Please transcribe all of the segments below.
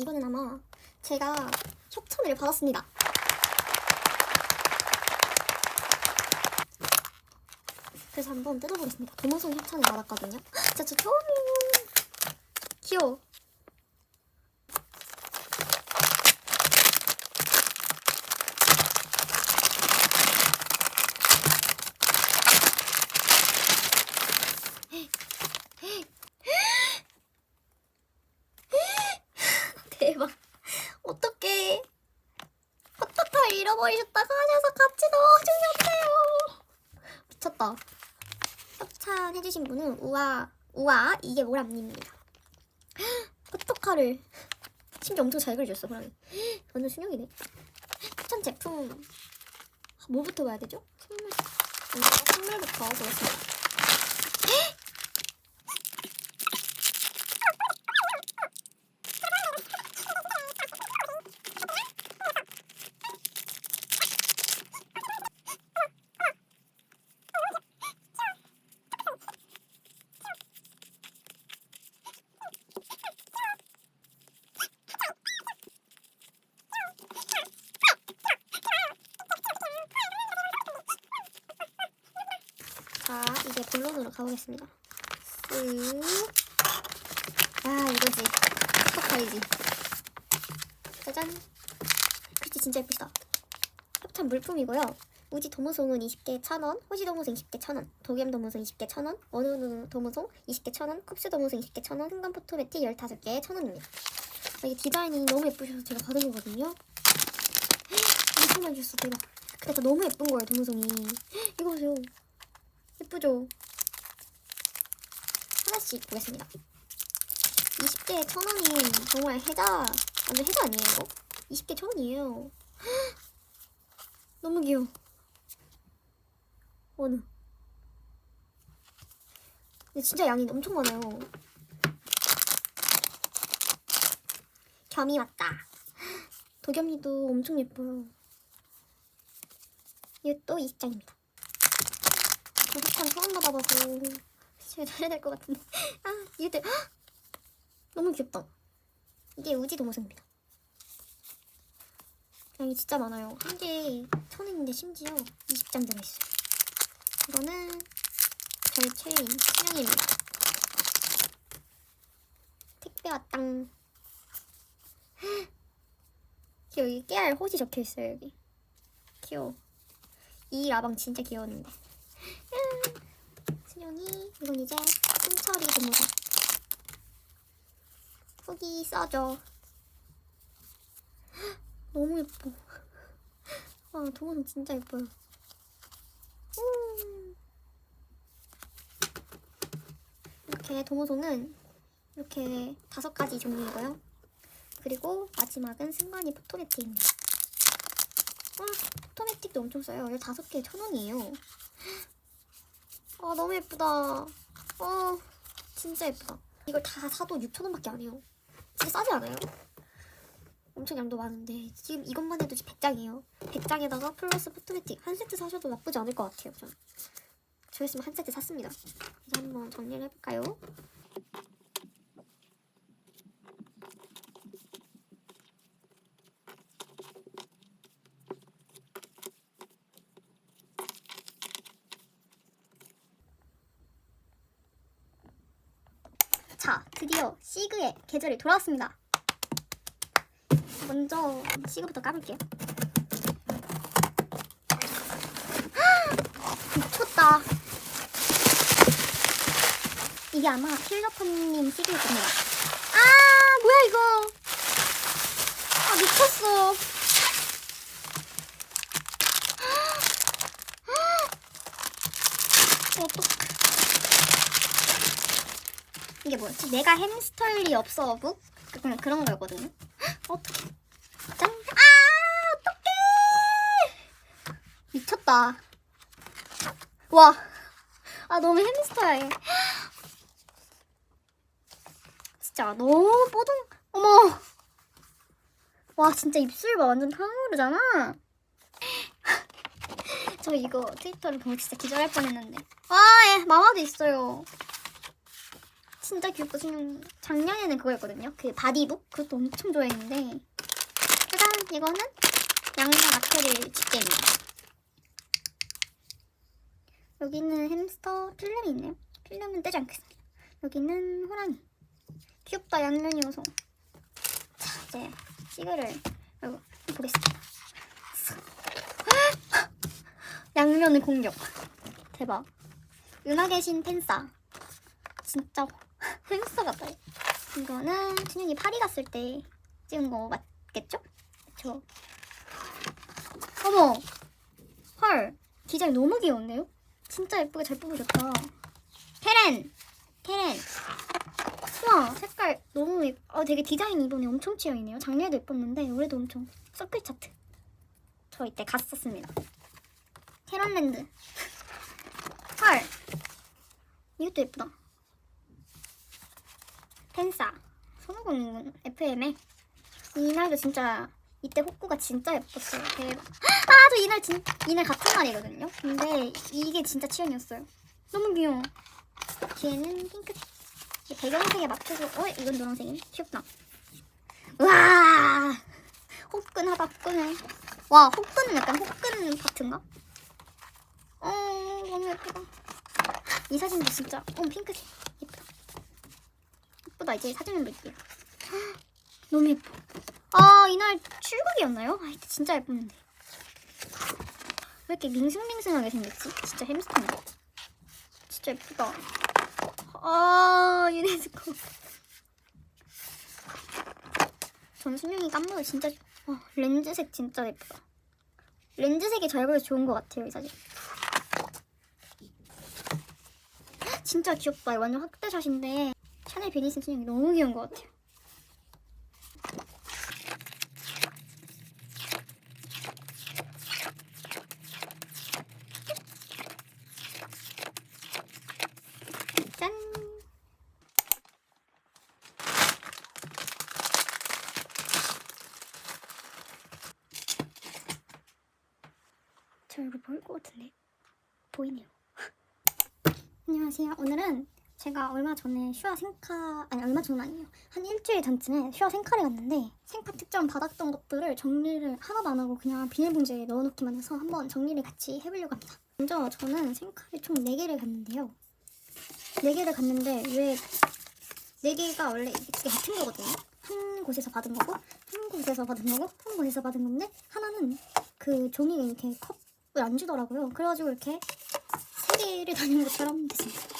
이거는 아마 제가 협찬을 받았습니다. 그래서 한번 뜯어보겠습니다. 도무송 협찬을 받았거든요. 진짜 저 처음이에요. 귀여워. 대박. 어떡해. 포토카를 잃어버리셨다가 하셔서 같이 넣어주셨대요. 미쳤다. 협찬 해주신 분은 우아, 우아, 이게 뭐랍니다. 포토카를 심지어 엄청 잘 그려줬어, 호랑이. 완전 순영이네. 협찬 제품. 뭐부터 봐야 되죠? 선물. 먼저 선물부터 보겠습니다. 본론으로 가보겠습니다. 쓱. 아, 이거지. 포토카이지. 짜잔. 글씨 진짜 예쁘시다. 협찬 물품이고요. 우지 도무송은 20개 1,000원, 호지 도무송 20개 1,000원, 도겸 도무송 20개 1,000원, 원우 도무송 20개 1,000원, 쿱스 도무송 20개 1,000원, 흥감 포토매틱 15개 1,000원입니다. 아, 이게 디자인이 너무 예쁘셔서 제가 받은 거거든요. 엄청 많이 주셨어, 대박. 근데 다 너무 예쁜 거예요, 도무송이. 이거 보세요. 예쁘죠? 하나씩 보겠습니다. 20개에 1,000원이 정말 혜자, 완전 혜자 아니에요, 이거? 20개 1,000원이에요. 너무 귀여워. 어느. 근데 진짜 양이 엄청 많아요. 겸이 왔다. 도겸이도 엄청 예뻐요. 이게 또 20장입니다. 협찬 처음 받아봐서 집에 둬야 될 것 같은데. 아, 헉! 너무 귀엽다. 이게 우지 도모생입니다. 양이 진짜 많아요. 한 개에 천 원인데 심지어 20장 들어있어요. 이거는 저의 최애인 신영입니다. 택배 왔당. 여기 깨알 호지 적혀 있어요, 여기. 귀여워. 이 라방 진짜 귀여웠는데. 수영이. 이건 이제 승철이 고무다 후기 써줘. 너무 예뻐. 와 도무는 진짜 예뻐요. 음. 이렇게 도무송은 이렇게 다섯 가지 종류이고요. 그리고 마지막은 승관이 포토매틱입니다. 와 포토매틱도 엄청 써요. 15개에 천 원이에요 아 너무 예쁘다. 어 진짜 예쁘다. 이걸 다 사도 6,000원밖에 안 해요. 진짜 싸지 않아요? 엄청 양도 많은데 지금 이것만 해도 100장이에요. 100장에다가 플러스 포토매틱 한 세트 사셔도 나쁘지 않을 것 같아요. 저는. 저였으면 한 세트 샀습니다. 이제 한번 정리를 해볼까요? 자, 드디어 시그의 계절이 돌아왔습니다. 먼저 시그부터 까볼게요. 미쳤다. 이게 아마 필러퍼님 시그일 겁니다. 아, 뭐야 이거? 아, 미쳤어. 어떡 이게 뭐였지? 내가 햄스터일 리 없어 북? 그냥 그런 거였거든요. 어떡해. 짠. 아, 어떡해. 미쳤다. 와. 아, 너무 햄스터야, 얘. 진짜 너무 뽀동. 어머. 와, 진짜 입술 봐. 완전 탕후루잖아. 저 이거 트위터를 보면 진짜 기절할 뻔했는데. 와, 얘 마마도 있어요. 진짜 귀엽다. 지금 작년에는 그거였거든요. 그 바디북 그것도 엄청 좋아했는데 짜잔 이거는 양면 아크릴 집게입니다. 여기는 햄스터 필름이 있네요. 필름은 떼지 않겠습니다. 여기는 호랑이. 귀엽다 양면 요소. 자 이제 시그를 아이고, 보겠습니다. 양면의 공격. 대박. 음악의 신 팬싸. 진짜 햄스터 같다. 이거는 준영이 파리 갔을 때 찍은 거 맞겠죠? 그쵸? 어머! 헐! 디자인 너무 귀여운데요? 진짜 예쁘게 잘 뽑으셨다. 케렌! 케렌! 우와 색깔 너무 예... 어, 되게 디자인이 이번에 엄청 치여있네요. 작년에도 예뻤는데 올해도 엄청 서클 차트. 저 이때 갔었습니다. 캐런랜드. 헐! 이것도 예쁘다. 펜사. 손오공 FM에 이날도 진짜 이때 호구가 진짜 예뻤어요. 대박. 아, 저 이날 진 이날 같은 날이거든요. 근데 이게 진짜 취향이었어요. 너무 귀여워. 핑크색. 이 배경색에 맞춰서 어 이건 노란색이네. 귀엽다. 우와. 호끈하다 호끈해. 와 호끈은 약간 호끈 파트인가? 어 너무 예쁘다. 이 사진도 진짜 어 핑크색 예쁘다. 이제 사진을 볼게요. 너무 예뻐. 아 이날 출국이었나요? 아 진짜 예뻤는데. 왜 이렇게 밍숭밍숭하게 생겼지? 진짜 햄스터네. 진짜 예쁘다. 아 유네스코. 전 수명이 깜놀 진짜 좋- 와, 렌즈색 진짜 예쁘다. 렌즈색이 잘 보여서 좋은 것 같아요 이 사진. 진짜 귀엽다. 완전 확대샷인데 샤넬 베니슨 수명이 너무 귀여운 것 같아요. 짠. 저 얼굴 보일 것 같은데 보이네요. 안녕하세요. 오늘은 제가 얼마 전에 슈아 생카 아니 얼마 전 아니에요. 한 일주일 전쯤에 슈아 생카를 갔는데 생카 특전 받았던 것들을 정리를 하나도 안 하고 그냥 비닐봉지에 넣어놓기만 해서 한번 정리를 같이 해보려고 합니다. 먼저 저는 생카를 총 4개를 갔는데요. 4개를 갔는데 왜 4개가 원래 이게 같은 거거든요. 한 곳에서 받은 거고 한 곳에서 받은 거고 한 곳에서 받은 건데 하나는 그 종이가 이렇게 컵을 안 주더라고요. 그래가지고 이렇게 세 개를 다니는 것처럼 됐습니다.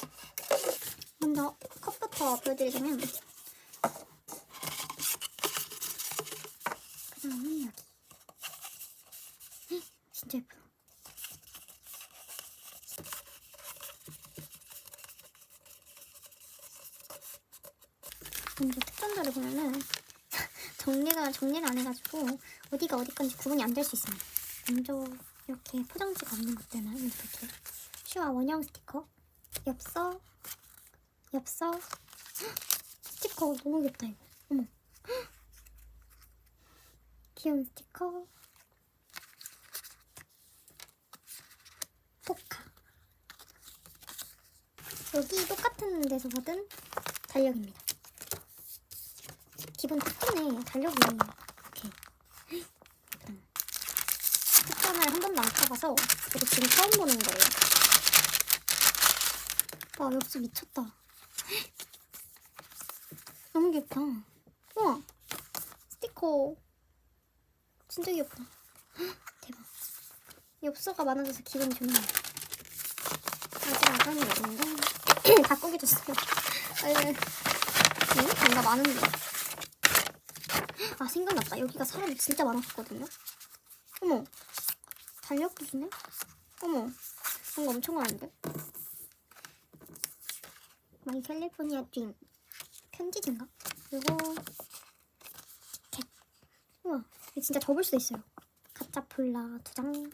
먼저 컵부터 보여드리자면 그 다음은 여기 헉, 진짜 예쁘다. 먼저 특전자를 보면은 정리가 정리를 안 해가지고 어디가 어디 건지 구분이 안 될 수 있습니다. 먼저 이렇게 포장지가 없는 것들은 이렇게 슈아 원형 스티커, 엽서, 엽서, 헉! 스티커 너무 귀엽다 이거. 어머, 헉! 귀여운 스티커, 포카. 여기 똑같은 데서 받은 달력입니다. 기본 특전에 달력이 이렇게 음. 특전을 한 번도 안 타봐서 이거 지금 처음 보는 거예요. 와 엽서 미쳤다. 너무 귀엽다. 우와 스티커 진짜 귀엽다. 대박. 엽서가 많아져서 기분이 좋네요. 아직 안 가는 게 없는데 다 꾸겨졌어요. 아유, 응? 뭔가 많은데. 아 생각났다. 여기가 사람이 진짜 많았거든요. 어머, 달력도 주네? 어머, 뭔가 엄청 많은데? 마이 캘리포니아 드림 편지지인가? 이거 겟. 우와, 이거 진짜 접을 수 있어요. 가짜 폴라 두 장,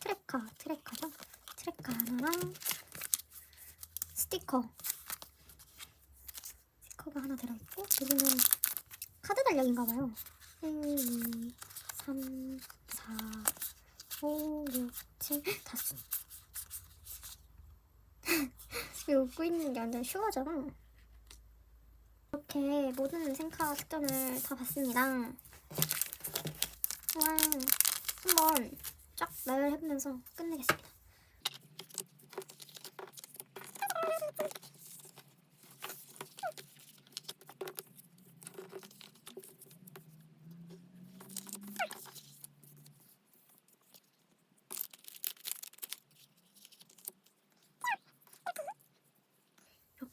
트래카, 트래카죠? 트래카 하나랑 스티커. 스티커가 하나 들어있고 여기는 카드 달력인가 봐요. 1, 2, 3, 4, 5, 6, 7, 다섯. 웃고 있는 게 완전 슈어잖아. 이렇게 모든 생카 특전을 다 봤습니다. 와, 한번 쫙 나열해보면서 끝내겠습니다.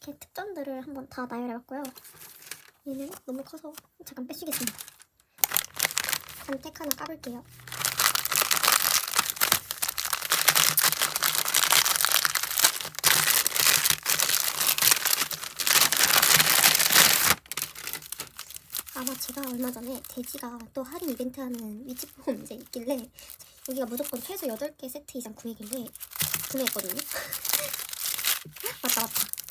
이렇게 특전들을 한번 다 나열해봤고요. 얘는 너무 커서 잠깐 빼주겠습니다. 잔택 하나 까볼게요. 아마 제가 얼마 전에 돼지가 또 할인 이벤트 하는 위치폼 이제 있길래 여기가 무조건 최소 8개 세트 이상 구매길래 구매했거든요. 맞다 맞다.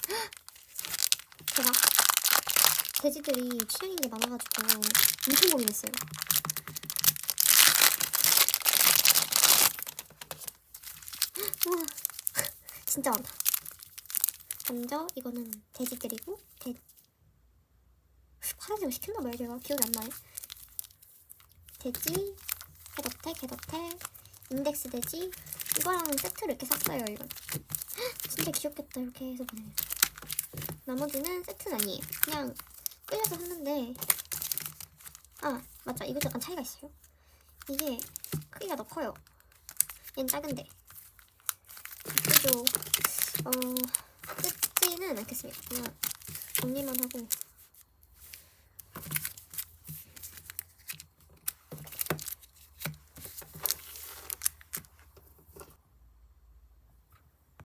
제가 돼지들이 취향인 게 많아가지고 엄청 고민했어요. 우와, 진짜 많다. 먼저 이거는 돼지들이고 돼 화장실 시켰나 봐요 제가 기억이 안 나요. 돼지, 헤더테, 게더테, 인덱스 돼지 이거랑 세트를 이렇게 샀어요 이거. 진짜 귀엽겠다 이렇게 해서 보내면. 나머지는 세트는 아니에요. 그냥 끌려서 샀는데 아 맞죠 이것도 약간 차이가 있어요. 이게 크기가 더 커요. 얘는 작은데 그죠 어 뜯지는 않겠습니다. 그냥 정리만 하고